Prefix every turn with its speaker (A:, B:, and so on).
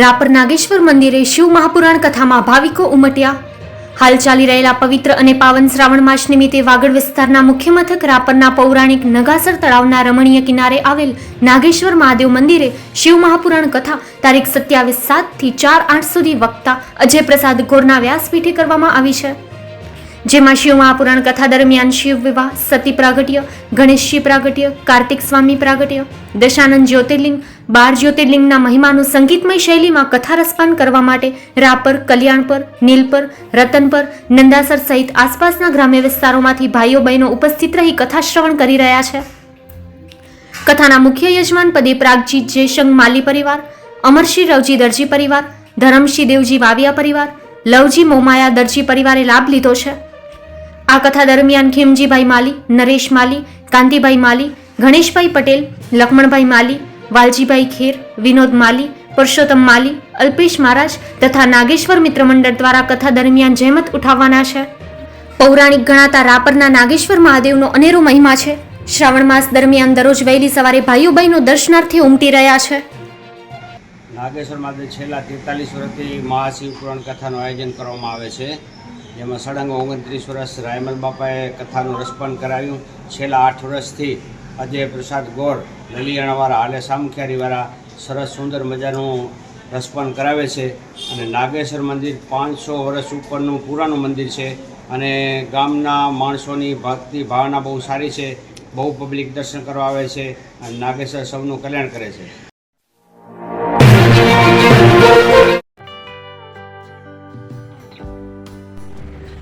A: રાપર નાગેશ્વર મંદિરે શિવ મહાપુરાણ કથામાં ભાવિકો ઉમટ્યા. હાલ ચાલી રહેલા પવિત્ર અને પાવન શ્રાવણ માસ નિમિત્તે વાગડ વિસ્તારના મુખ્ય મથક રાપરના પૌરાણિક નગાસર તળાવના રમણીય કિનારે આવેલ નાગેશ્વર મહાદેવ મંદિરે શિવ મહાપુરાણ કથા તારીખ સત્યાવીસ સાતથી ચાર આઠ સુધી વક્તા અજય પ્રસાદ ગોરના વ્યાસપીઠે કરવામાં આવી છે. જેમાં શિવ મહાપુરાણ કથા દરમિયાન શિવ વિવાહ, સતી પ્રાગટ્ય, ગણેશજી પ્રાગટ્ય, કાર્તિક સ્વામી પ્રાગટ્ય, દશાનંદ જ્યોતિર્લિંગ, બાર જ્યોતિર્લિંગના મહિમાનું સંગીતમય શૈલીમાં કથા રસપાન કરવા માટે રાપર કલ્યાણપર નીલપર રતનપર નંદાસર સહિત આસપાસના ગ્રામ્ય વિસ્તારોમાંથી ભાઈઓ બહેનો ઉપસ્થિત રહી કથા શ્રવણ કરી રહ્યા છે. કથાના મુખ્ય યજમાન પદે પ્રાગજી જયશંગ માલી પરિવાર, અમરશ્રી રવજી દરજી પરિવાર, ધરમશ્રી દેવજી વાવિયા પરિવાર, લવજી મોમાયા દરજી પરિવારે લાભ લીધો છે. આ કથા દરમિયાન ખેમજીભાઈ માલી, નરેશ માલી, કાંતિભાઈ માલી, ગણેશભાઈ પટેલ લક્ષ્મણભાઈ માલી, વાલજીભાઈ ખેર, વિનોદ માલી પુરુષોત્તમ માલી, અલ્પેશ મહારાજ તથા નાગેશ્વર મિત્ર મંડળ દ્વારા કથા દરમિયાન જહેમત ઉઠાવવાના છે. પૌરાણિક ગણાતા રાપરના નાગેશ્વર મહાદેવનો અનેરો મહિમા છે. શ્રાવણ માસ દરમિયાન દરરોજ વહેલી સવારે ભાઈઓ દર્શનાર્થી દર્શનાર્થે ઉમટી રહ્યા છે.
B: નાગેશ્વર મહાદેવ છેલ્લા તેતાલીસ વર્ષથી મહાશિવ પુરાણ કથાનું આયોજન કરવામાં આવે છે. જેમાં સળંગ ઓગણત્રીસ વર્ષ રાયમલ બાપાએ કથાનું રસપાન કરાવ્યું. છેલ્લા આઠ વર્ષથી અજય પ્રસાદ ગોર, લલિયાણાવાળા આલે સામખિયારીવાળા સરસ સુંદર મજાનું રસપાન કરાવે છે અને નાગેશ્વર મંદિર પાંચસો વર્ષ ઉપરનું પુરાણું મંદિર છે અને ગામના માણસોની ભક્તિ ભાવના બહુ સારી છે. બહુ પબ્લિક દર્શન કરવા આવે છે અને નાગેશ્વર સૌનું કલ્યાણ કરે છે.